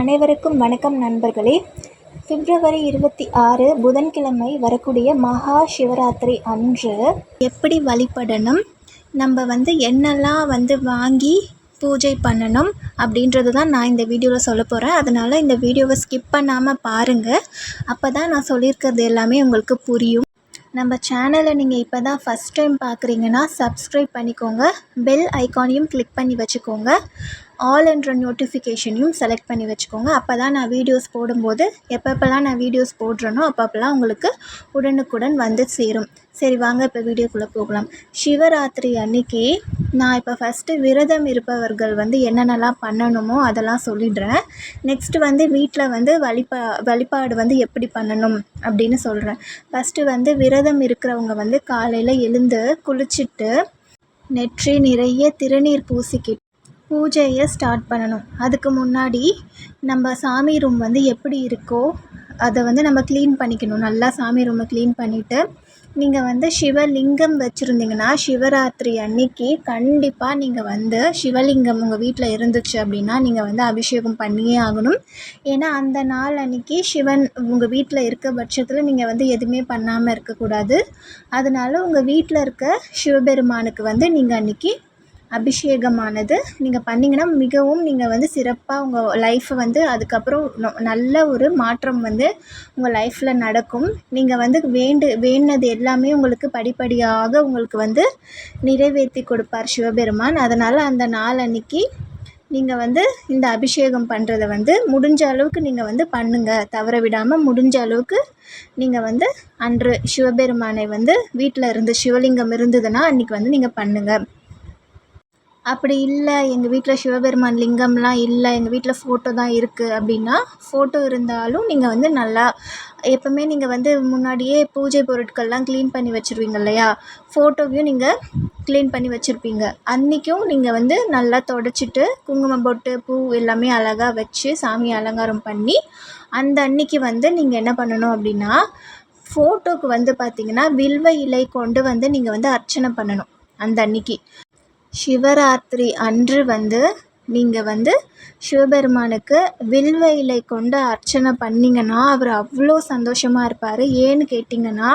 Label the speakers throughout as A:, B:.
A: அனைவருக்கும் வணக்கம் நண்பர்களே. பிப்ரவரி இருபத்தி ஆறு புதன்கிழமை வரக்கூடிய மகா சிவராத்திரி அன்று எப்படி வழிபடணும்? நம்ம வந்து என்னெல்லாம் வந்து வாங்கி பூஜை பண்ணணும் அப்படின்றது தான் நான் இந்த வீடியோவில் சொல்ல போகிறேன் அதனால் இந்த வீடியோவை ஸ்கிப் பண்ணாமல் பாருங்கள் அப்போ தான் நான் சொல்லியிருக்கிறது எல்லாமே உங்களுக்கு புரியும். நம்ம சேனலை நீங்கள் இப்போ தான் ஃபஸ்ட் டைம் பார்க்குறீங்கன்னா சப்ஸ்கிரைப் பண்ணிக்கோங்க. பெல் ஐக்கானையும் கிளிக் பண்ணி வச்சுக்கோங்க. ஆல் என்ற நோட்டிஃபிகேஷனையும் செலக்ட் பண்ணி வச்சுக்கோங்க. அப்போ தான் நான் வீடியோஸ் போடும்போது எப்பப்போல்லாம் நான் வீடியோஸ் போடுறேனோ அப்பப்போல்லாம் உங்களுக்கு உடனுக்குடன் வந்து சேரும். சரி வாங்க இப்போ வீடியோக்குள்ளே போகலாம். சிவராத்திரி அன்னைக்கு நான் இப்போ ஃபஸ்ட்டு விரதம் இருப்பவர்கள் வந்து என்னென்னலாம் பண்ணணுமோ அதெல்லாம் சொல்லிடுறேன். நெக்ஸ்ட்டு வந்து வீட்டில் வந்து வழிபா வழிபாடு வந்து எப்படி பண்ணணும் அப்படின்னு சொல்கிறேன் ஃபஸ்ட்டு வந்து விரதம் இருக்கிறவங்க வந்து காலையில் எழுந்து குளிச்சுட்டு நெற்றி நிறைய திருநீர் பூசிக்கிட்டு பூஜையை ஸ்டார்ட் பண்ணணும். அதுக்கு முன்னாடி நம்ம சாமி ரூம் வந்து எப்படி இருக்கோ அதை வந்து நம்ம க்ளீன் பண்ணிக்கணும். நல்லா சாமி ரூமை க்ளீன் பண்ணிவிட்டு நீங்கள் வந்து சிவலிங்கம் வச்சுருந்தீங்கன்னா சிவராத்திரி அன்னைக்கு கண்டிப்பாக நீங்கள் வந்து சிவலிங்கம் உங்கள் வீட்டில் இருந்துச்சு அப்படின்னா நீங்கள் வந்து அபிஷேகம் பண்ணியே ஆகணும். ஏன்னா அந்த நாள் அன்னைக்கு சிவன் உங்கள் வீட்டில் இருக்க பட்சத்தில் நீங்கள் வந்து எதுவுமே பண்ணாமல் இருக்கக்கூடாது. அதனால உங்கள் வீட்டில் இருக்க சிவபெருமானுக்கு வந்து நீங்கள் அன்றைக்கி அபிஷேகமானது நீங்கள் பண்ணிங்கன்னா மிகவும் நீங்கள் வந்து சிறப்பாக உங்கள் லைஃப்பை வந்து அதுக்கப்புறம் நல்ல ஒரு மாற்றம் வந்து உங்கள் லைஃப்பில் நடக்கும். நீங்கள் வந்து வேண்டு வேண்டினது எல்லாமே உங்களுக்கு படிப்படியாக உங்களுக்கு வந்து நிறைவேற்றி கொடுப்பார் சிவபெருமான். அதனால் அந்த நாள் அன்னைக்கு நீங்கள் வந்து இந்த அபிஷேகம் பண்ணுறத வந்து முடிஞ்ச அளவுக்கு நீங்கள் வந்து பண்ணுங்கள் தவற விடாமல் முடிஞ்ச அளவுக்கு நீங்கள் வந்து அன்று சிவபெருமானை வந்து வீட்டில் இருந்து சிவலிங்கம் இருந்ததுன்னா அன்றைக்கி வந்து நீங்கள் பண்ணுங்கள் அப்படி இல்லை எங்கள் வீட்டில் சிவபெருமான் லிங்கம்லாம் இல்லை எங்கள் வீட்டில் ஃபோட்டோ தான் இருக்குது அப்படின்னா ஃபோட்டோ இருந்தாலும் நீங்கள் வந்து நல்லா எப்போவுமே நீங்கள் வந்து முன்னாடியே பூஜை பொருட்கள்லாம் க்ளீன் பண்ணி வச்சுருவீங்க இல்லையா? ஃபோட்டோவையும் நீங்கள் க்ளீன் பண்ணி வச்சுருப்பீங்க. அன்றைக்கும் நீங்கள் வந்து நல்லா தொடச்சிட்டு குங்குமம் பொட்டு பூ எல்லாமே அழகாக வச்சு சாமியை அலங்காரம் பண்ணி அந்த அன்னைக்கு வந்து நீங்கள் என்ன பண்ணணும் அப்படின்னா ஃபோட்டோவுக்கு வந்து பார்த்திங்கன்னா வில்வ இலை கொண்டு வந்து நீங்கள் வந்து அர்ச்சனை பண்ணணும் அந்த அன்றைக்கி சிவராத்திரி அன்று வந்து நீங்கள் வந்து சிவபெருமானுக்கு வில்வ இலை கொண்டு அர்ச்சனை பண்ணிங்கன்னா அவர் அவ்வளோ சந்தோஷமாக இருப்பார். ஏன்னு கேட்டிங்கன்னா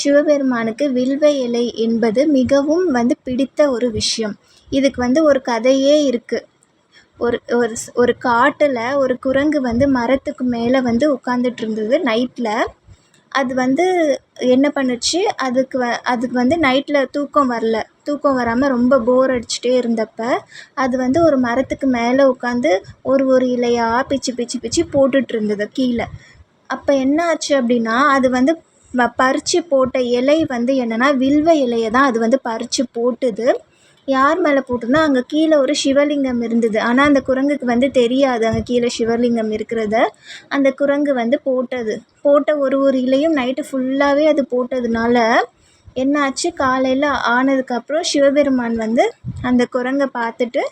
A: சிவபெருமானுக்கு வில்வ இலை என்பது மிகவும் வந்து பிடித்த ஒரு விஷயம். இதுக்கு வந்து ஒரு கதையே இருக்குது ஒரு ஒரு ஒரு காட்டில் ஒரு குரங்கு வந்து மரத்துக்கு மேலே வந்து உட்காந்துட்டு இருந்தது நைட்டில் அது வந்து என்ன பண்ணுச்சு? அதுக்கு வ அதுக்கு வந்து நைட்டில் தூக்கம் வரல. தூக்கம் வராமல் ரொம்ப போர் அடிச்சுட்டே இருந்தப்போ அது வந்து ஒரு மரத்துக்கு மேலே உட்காந்து ஒரு ஒரு இலையாக பிச்சு பிச்சு பிச்சு போட்டுட்ருந்தது கீழே. அப்போ என்ன ஆச்சு அப்படின்னா அது வந்து பறித்து போட்ட இலை வந்து என்னென்னா வில்வ இலையை தான் அது வந்து பறித்து போட்டுது. யார் மேலே போட்டுதுன்னா அங்கே கீழே ஒரு சிவலிங்கம் இருந்தது. ஆனால் அந்த குரங்குக்கு வந்து தெரியாது அங்கே கீழே சிவலிங்கம் இருக்கிறத. அந்த குரங்கு வந்து போட்டது. போட்ட ஒரு ஒரு இலையும் நைட்டு ஃபுல்லாகவே அது போட்டதுனால என்னாச்சு? காலையில் ஆனதுக்கப்புறம் சிவபெருமான் வந்து அந்த குரங்கை பார்த்துட்டு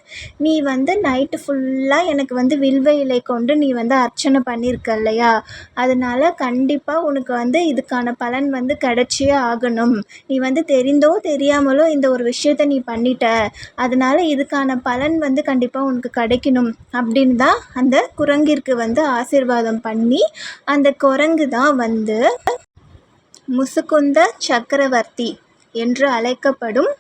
A: நீ வந்து நைட்டு ஃபுல்லாக எனக்கு வந்து வில்வ இலை கொண்டு நீ வந்து அர்ச்சனை பண்ணியிருக்க இல்லையா அதனால் கண்டிப்பாக உனக்கு வந்து இதுக்கான பலன் வந்து கிடச்சே ஆகணும். நீ வந்து தெரிந்தோ தெரியாமலோ இந்த ஒரு விஷயத்த நீ பண்ணிட்ட. அதனால் இதுக்கான பலன் வந்து கண்டிப்பாக உனக்கு கிடைக்கணும். அப்படின்னு தான் அந்த குரங்கிற்கு வந்து ஆசீர்வாதம் பண்ணி அந்த குரங்கு தான் வந்து முசுகுந்த சக்கரவர்த்தி என்று அழைக்கப்படும்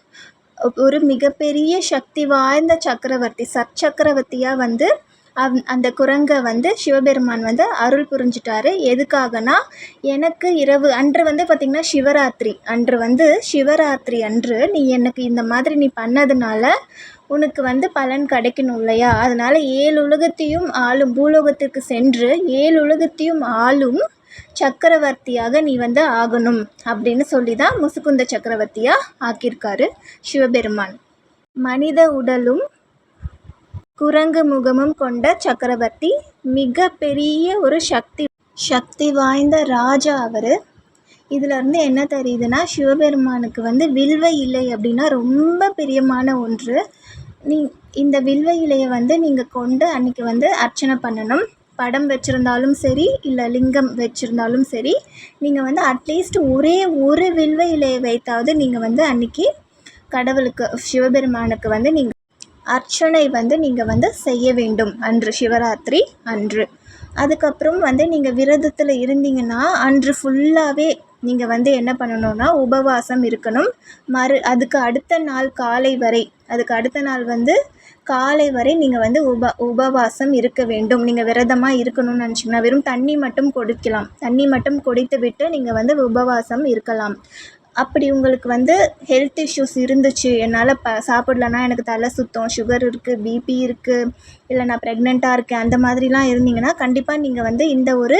A: ஒரு மிகப்பெரிய சக்தி வாய்ந்த சக்கரவர்த்தி சச்சக்கரவர்த்தியாக வந்து அந் அந்த குரங்கை வந்து சிவபெருமான் வந்து அருள் புரிஞ்சிட்டாரு. எதுக்காகனா எனக்கு இரவு அன்று வந்து பார்த்திங்கன்னா சிவராத்திரி அன்று வந்து சிவராத்திரி அன்று நீ எனக்கு இந்த மாதிரி நீ பண்ணதுனால உனக்கு வந்து பலன் கிடைக்கணும் இல்லையா? அதனால் ஏழு உலகத்தையும் ஆளும் பூலோகத்திற்கு சென்று ஏழு உலகத்தையும் ஆளும் சக்கரவர்த்தியாக நீ வந்து ஆகணும் அப்படின்னு சொல்லி தான் முசுகுந்த சக்கரவர்த்தியாக ஆக்கியிருக்காரு சிவபெருமான். மனித உடலும் குரங்கு முகமும் கொண்ட சக்கரவர்த்தி மிக பெரிய ஒரு சக்தி சக்தி வாய்ந்த ராஜா அவர். இதிலேருந்து என்ன தெரியுதுன்னா சிவபெருமானுக்கு வந்து வில்வ இலை அப்படின்னா ரொம்ப பிரியமான ஒன்று. நீ இந்த வில்வ இலையை வந்து நீங்கள் கொண்டு அன்றைக்கி வந்து அர்ச்சனை பண்ணணும். படம் வச்சுருந்தாலும் சரி இல்லை லிங்கம் வச்சுருந்தாலும் சரி நீங்கள் வந்து அட்லீஸ்ட் ஒரே ஒரு வில்வ இலையை வைத்தாவது நீங்கள் வந்து அன்றைக்கி கடவுளுக்கு சிவபெருமானுக்கு வந்து நீங்கள் அர்ச்சனை வந்து நீங்கள் வந்து செய்ய வேண்டும் அன்று சிவராத்திரி அன்று. அதுக்கப்புறம் வந்து நீங்கள் விரதத்தில் இருந்தீங்கன்னா அன்று ஃபுல்லாகவே நீங்கள் வந்து என்ன பண்ணணும்னா உபவாசம் இருக்கணும். மறு அதுக்கு அடுத்த நாள் காலை வரை அதுக்கு அடுத்த நாள் வந்து காலை வரை நீங்கள் வந்து உப உபவாசம் இருக்க வேண்டும். நீங்கள் விரதமாக இருக்கணும்னு நினச்சிங்கன்னா வெறும் தண்ணி மட்டும் குடிக்கலாம். தண்ணி மட்டும் குடித்து விட்டு நீங்கள் வந்து உபவாசம் இருக்கலாம். அப்படி உங்களுக்கு வந்து ஹெல்த் இஷ்யூஸ் இருந்துச்சு என்னால் ப சாப்பிட்லன்னா எனக்கு தலை சுத்தம் சுகர் இருக்குது பிபி இருக்குது இல்லை நான் ப்ரெக்னெண்ட்டாக இருக்கேன் அந்த மாதிரிலாம் இருந்தீங்கன்னா கண்டிப்பாக நீங்கள் வந்து இந்த ஒரு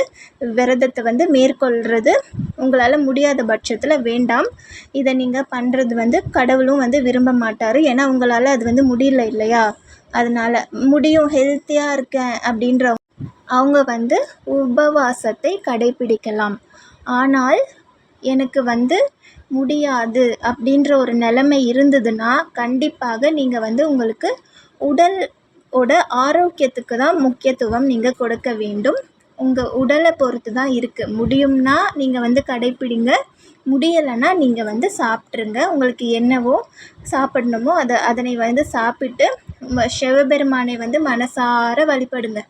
A: விரதத்தை வந்து மேற்கொள்கிறது உங்களால் முடியாத பட்சத்தில் வேண்டாம். இதை நீங்கள் பண்ணுறது வந்து கடவுளும் வந்து விரும்ப மாட்டார். ஏன்னா உங்களால் அது வந்து முடியல இல்லையா? அதனால் முடியும் ஹெல்த்தியாக இருக்கேன் அப்படின்ற அவங்க வந்து உபவாசத்தை கடைப்பிடிக்கலாம் ஆனால் எனக்கு வந்து முடியாது அப்படின்ற ஒரு நிலமை இருந்ததுன்னா கண்டிப்பாக நீங்கள் வந்து உங்களுக்கு உடல் ஓட ஆரோக்கியத்துக்கு தான் முக்கியத்துவம் நீங்கள் கொடுக்க வேண்டும். உங்கள் உடலை பொறுத்து தான் இருக்குது முடியும்னா நீங்கள் வந்து கடைப்பிடிங்க. முடியலைன்னா நீங்கள் வந்து சாப்பிட்ருங்க உங்களுக்கு என்னவோ சாப்பிடணுமோ அதை அதனை வந்து சாப்பிட்டு சிவபெருமானை வந்து மனசார வழிபடுங்க.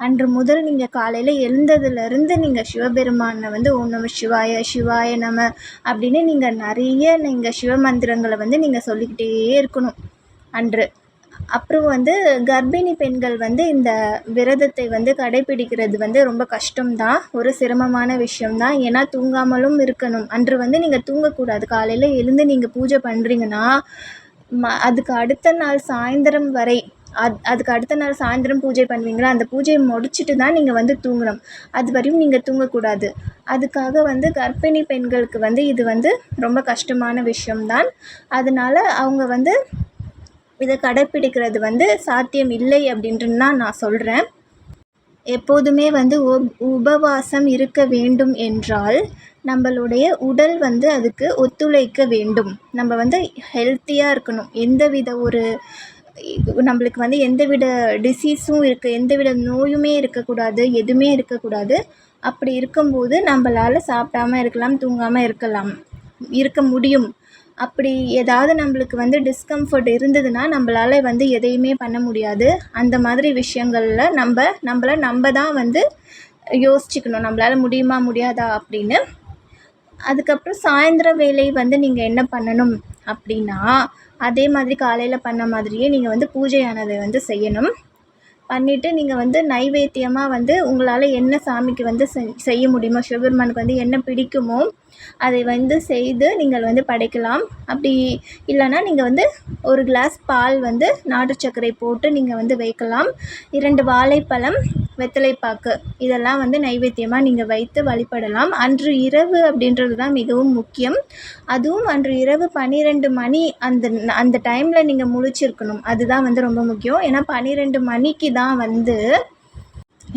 A: அன்று முதல் நீங்கள் காலையில் எழுந்ததுலேருந்து நீங்கள் சிவபெருமானை வந்து ஓம் நம சிவாய சிவாய நம அப்படின்னு நீங்கள் நிறைய நீங்கள் சிவ மந்திரங்களை வந்து நீங்கள் சொல்லிக்கிட்டே இருக்கணும். அன்று. அப்புறம் வந்து கர்ப்பிணி பெண்கள் வந்து இந்த விரதத்தை வந்து கடைப்பிடிக்கிறது வந்து ரொம்ப கஷ்டம்தான். ஒரு சிரமமான விஷயம்தான். ஏன்னா தூங்காமலும் இருக்கணும். அன்று வந்து நீங்கள் தூங்கக்கூடாது. காலையில் எழுந்து நீங்கள் பூஜை பண்ணுறீங்கன்னா ம அதுக்கு அடுத்த நாள் சாயந்தரம் வரை அது அதுக்கு அடுத்த நாள் சாயந்தரம் பூஜை பண்ணுவீங்களா? அந்த பூஜையை முடிச்சுட்டு தான் நீங்கள் வந்து தூங்கணும். அது வரையும் நீங்கள் தூங்கக்கூடாது. அதுக்காக வந்து கர்ப்பிணி பெண்களுக்கு வந்து இது வந்து ரொம்ப கஷ்டமான விஷயம்தான் அதனால் அவங்க வந்து இதை கடைப்பிடிக்கிறது வந்து சாத்தியம் இல்லை அப்படின்ட்டு தான் நான் சொல்கிறேன் எப்போதுமே வந்து உபவாசம் இருக்க வேண்டும் என்றால் நம்மளுடைய உடல் வந்து அதுக்கு ஒத்துழைக்க வேண்டும். நம்ம வந்து ஹெல்த்தியாக இருக்கணும். எந்தவித ஒரு நம்மளுக்கு வந்து எந்தவித டிசீஸும் இருக்குது எந்தவித நோயுமே இருக்கக்கூடாது எதுவுமே இருக்கக்கூடாது. அப்படி இருக்கும்போது நம்மளால் சாப்பிடாம இருக்கலாம் தூங்காமல் இருக்கலாம் இருக்க முடியும். அப்படி ஏதாவது நம்மளுக்கு வந்து டிஸ்கம்ஃபர்ட் இருந்ததுன்னா நம்மளால வந்து எதையுமே பண்ண முடியாது. அந்த மாதிரி விஷயங்களில் நம்ம நம்மள நம்ம தான் வந்து யோசிச்சுக்கணும். நம்மளால் முடியுமா முடியாதா அப்படின்னு. அதுக்கப்புறம் சாயந்தர வேலை வந்து நீங்கள் என்ன பண்ணணும்? அப்படின்னா அதே மாதிரி காலையில் பண்ண மாதிரியே நீங்கள் வந்து பூஜையானதை வந்து செய்யணும். பண்ணிவிட்டு நீங்கள் வந்து நைவேத்தியமாக வந்து உங்களால் என்ன சாமிக்கு வந்து செய் செய்ய முடியுமோ சிவபெருமானுக்கு வந்து என்ன பிடிக்குமோ அதை வந்து செய்து நீங்கள் வந்து படைக்கலாம். அப்படி இல்லைன்னா நீங்கள் வந்து ஒரு கிளாஸ் பால் வந்து நாட்டு சர்க்கரை போட்டு நீங்கள் வந்து வைக்கலாம். இரண்டு வாழைப்பழம் வெத்தலைப்பாக்கு. இதெல்லாம் வந்து நைவேத்தியமாக நீங்கள் வைத்து வழிபடலாம். அன்று இரவு அப்படின்றது தான் மிகவும் முக்கியம். அதுவும் அன்று இரவு பன்னிரெண்டு மணி அந்த அந்த டைமில் நீங்கள் முழிச்சிருக்கணும். அதுதான் வந்து ரொம்ப முக்கியம். ஏன்னா பன்னிரெண்டு மணிக்கு தான் வந்து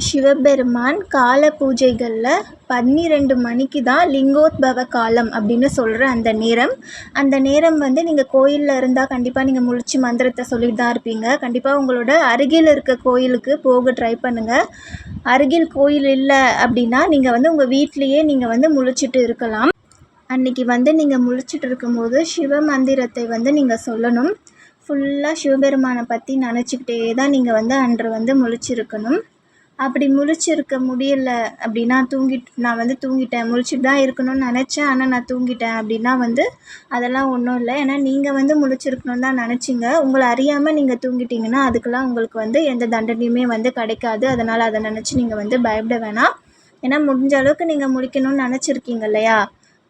A: சிவபெருமான் கால பூஜைகளில் பன்னிரெண்டு மணிக்கு தான் லிங்கோத்பவ காலம் அப்படின்னு சொல்கிற அந்த நேரம். அந்த நேரம் வந்து நீங்கள் கோயிலில் இருந்தால் கண்டிப்பாக நீங்கள் முழிச்சு மந்திரத்தை சொல்லிட்டு தான் இருப்பீங்க. கண்டிப்பாக உங்களோட அருகில் இருக்க கோயிலுக்கு போக ட்ரை பண்ணுங்கள் அருகில் கோயில் இல்லை அப்படின்னா நீங்கள் வந்து உங்கள் வீட்லேயே நீங்கள் வந்து முழிச்சிட்டு இருக்கலாம். அன்னைக்கு வந்து நீங்கள் முழிச்சிட்டு இருக்கும்போது சிவ மந்திரத்தை வந்து நீங்கள் சொல்லணும். ஃபுல்லாக சிவபெருமானை பற்றி நினச்சிக்கிட்டே தான் நீங்கள் வந்து அன்று வந்து முழிச்சிருக்கணும். அப்படி முழிச்சிருக்க முடியல அப்படின்னா தூங்கிட்டு நான் வந்து தூங்கிட்டேன். முழிச்சிட்டு தான் இருக்கணும்னு நினச்சேன். ஆனால் நான் தூங்கிட்டேன் அப்படின்னா வந்து அதெல்லாம் ஒன்றும் இல்லை. ஏன்னா நீங்கள் வந்து முழிச்சிருக்கணும்னு தான் நினச்சிங்க. உங்களை அறியாமல் நீங்கள் தூங்கிட்டீங்கன்னா அதுக்கெல்லாம் உங்களுக்கு வந்து எந்த தண்டனையுமே வந்து கிடைக்காது. அதனால் அதை நினச்சி நீங்கள் வந்து பயப்பட வேணாம். ஏன்னா முடிஞ்ச அளவுக்கு நீங்கள் முழிக்கணும்னு நினச்சிருக்கீங்க இல்லையா?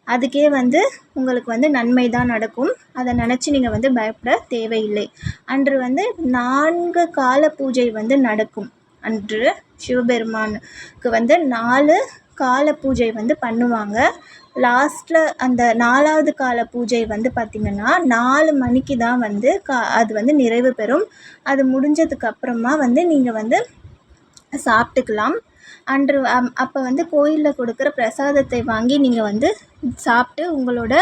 A: அதுக்கே வந்து உங்களுக்கு வந்து நன்மை தான் நடக்கும். அதை நினச்சி நீங்கள் வந்து பயப்பட தேவையில்லை. அன்று வந்து நான்கு கால பூஜை வந்து நடக்கும். அன்று சிவபெருமானுக்கு வந்து நாலு கால பூஜை வந்து பண்ணுவாங்க. லாஸ்ட்டில் அந்த நாலாவது கால பூஜை வந்து பார்த்திங்கன்னா நாலு மணிக்கு தான் வந்து கா அது வந்து நிறைவு பெறும். அது முடிஞ்சதுக்கு அப்புறமா வந்து நீங்கள் வந்து சாப்பிட்டுக்கலாம். அன்று அப்போ வந்து கோயிலில் கொடுக்குற பிரசாதத்தை வாங்கி நீங்கள் வந்து சாப்பிட்டு உங்களோட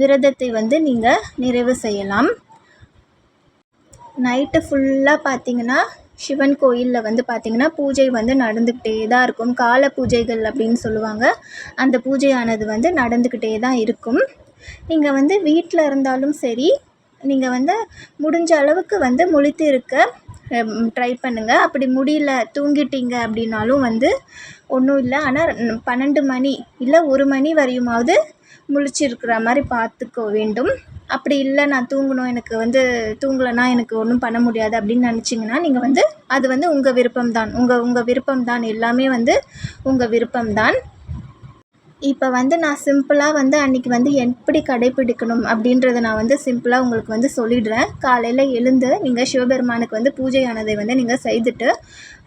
A: விரதத்தை வந்து நீங்கள் நிறைவு செய்யலாம். நைட்டு ஃபுல்லாக பார்த்தீங்கன்னா சிவன் கோயிலில் வந்து பார்த்திங்கன்னா பூஜை வந்து நடந்துக்கிட்டே தான் இருக்கும். கால பூஜைகள் அப்படின்னு சொல்லுவாங்க. அந்த பூஜையானது வந்து நடந்துக்கிட்டே தான் இருக்கும். நீங்கள் வந்து வீட்டில் இருந்தாலும் சரி நீங்கள் வந்து முடிஞ்ச அளவுக்கு வந்து முழித்து இருக்க ட்ரை பண்ணுங்கள் அப்படி முடியல தூங்கிட்டீங்க அப்படின்னாலும் வந்து ஒன்றும் இல்லை. ஆனால் பன்னெண்டு மணி இல்லை ஒரு மணி வரையுமாவது முழிச்சிருக்கிற மாதிரி பார்த்துக்க வேண்டும். அப்படி இல்லை நான் தூங்கணும் எனக்கு வந்து தூங்கலைன்னா எனக்கு ஒன்றும் பண்ண முடியாது அப்படின்னு நினச்சிங்கன்னா நீங்கள் வந்து அது வந்து உங்கள் விருப்பம் தான் உங்கள் உங்கள் விருப்பம் தான் எல்லாமே வந்து உங்கள் விருப்பம் தான் இப்போ வந்து நான் சிம்பிளாக வந்து அன்றைக்கி வந்து எப்படி கடைப்பிடிக்கணும் அப்படின்றத நான் வந்து சிம்பிளாக உங்களுக்கு வந்து சொல்லிடுறேன். காலையில் எழுந்து நீங்கள் சிவபெருமானுக்கு வந்து பூஜையானதை வந்து நீங்கள் செய்துட்டு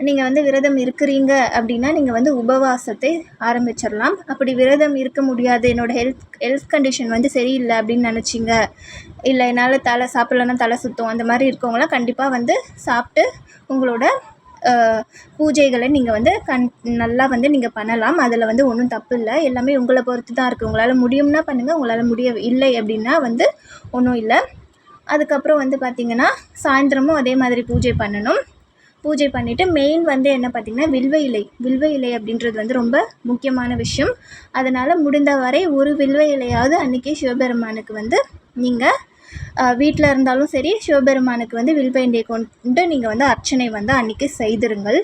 A: நீங்கள் வந்து விரதம் இருக்கிறீங்க அப்படின்னா நீங்கள் வந்து உபவாசத்தை ஆரம்பிச்சிடலாம். அப்படி விரதம் இருக்க முடியாது. என்னோடய ஹெல்த் ஹெல்த் கண்டிஷன் வந்து சரியில்லை அப்படின்னு நினச்சிங்க. இல்லை என்னால் தலை சாப்பிட்லன்னா தலை சுத்தம். அந்த மாதிரி இருக்கவங்களாம் கண்டிப்பாக வந்து சாப்பிட்டு உங்களோட பூஜைகளை நீங்கள் வந்து கண் நல்லா வந்து நீங்கள் பண்ணலாம். அதில் வந்து ஒன்றும் தப்பு இல்லை. எல்லாமே உங்களை பொறுத்து தான் இருக்குது உங்களால் முடியும்னா பண்ணுங்கள் உங்களால் முடிய இல்லை அப்படின்னா வந்து ஒன்றும் இல்லை. அதுக்கப்புறம் வந்து பார்த்திங்கன்னா சாயந்தரமும் அதே மாதிரி பூஜை பண்ணணும். பூஜை பண்ணிவிட்டு மெயின் வந்து என்ன பார்த்திங்கன்னா வில்வ இலை. வில்வ இலை அப்படின்றது வந்து ரொம்ப முக்கியமான விஷயம். அதனால் முடிந்த வரை ஒரு வில்வ இலையாவது அன்றைக்கி சிவபெருமானுக்கு வந்து நீங்கள் வீட்டில் இருந்தாலும் சரி சிவபெருமானுக்கு வந்து வில்வ கொண்டு நீங்கள் வந்து அர்ச்சனை வந்து அன்றைக்கி செய்திருங்கள்.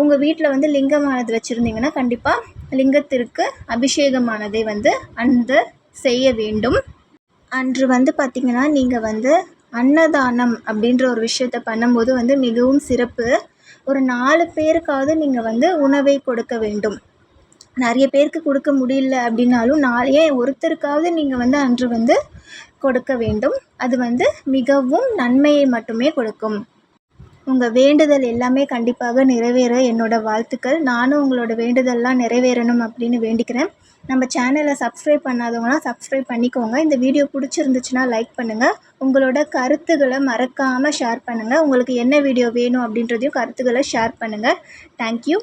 A: உங்கள் வீட்டில் வந்து லிங்கமானது வச்சுருந்தீங்கன்னா கண்டிப்பாக லிங்கத்திற்கு அபிஷேகமானதை வந்து அந்த செய்ய வேண்டும். அன்று வந்து பார்த்திங்கன்னா நீங்கள் வந்து அன்னதானம் அப்படின்ற ஒரு விஷயத்த பண்ணும்போது வந்து மிகவும் சிறப்பு. ஒரு நாலு பேருக்காவது நீங்கள் வந்து உணவை கொடுக்க வேண்டும். நிறைய பேருக்கு கொடுக்க முடியல அப்படின்னாலும் நாளையே ஒருத்தருக்காவது நீங்கள் வந்து அன்று வந்து கொடுக்க வேண்டும். அது வந்து மிகவும் நன்மையை மட்டுமே கொடுக்கும். உங்கள் வேண்டுதல் எல்லாமே கண்டிப்பாக நிறைவேற என்னோடய வாழ்த்துக்கள். நானும் உங்களோட வேண்டுதல்லாம் நிறைவேறணும் அப்படின்னு வேண்டிக்கிறேன். நம்ம சேனலை சப்ஸ்கிரைப் பண்ணாதவங்களாம் சப்ஸ்கிரைப் பண்ணிக்கோங்க. இந்த வீடியோ பிடிச்சிருந்துச்சுன்னா லைக் பண்ணுங்கள் உங்களோட கருத்துக்களை மறக்காமல் ஷேர் பண்ணுங்கள் உங்களுக்கு என்ன வீடியோ வேணும் அப்படின்றதையும் கருத்துக்களை ஷேர் பண்ணுங்கள் தேங்க்யூ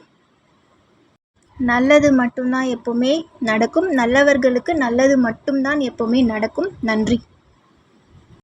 A: நல்லது மட்டும்தான் எப்போவுமே நடக்கும். நல்லவர்களுக்கு நல்லது மட்டும்தான் எப்போவுமே நடக்கும். நன்றி.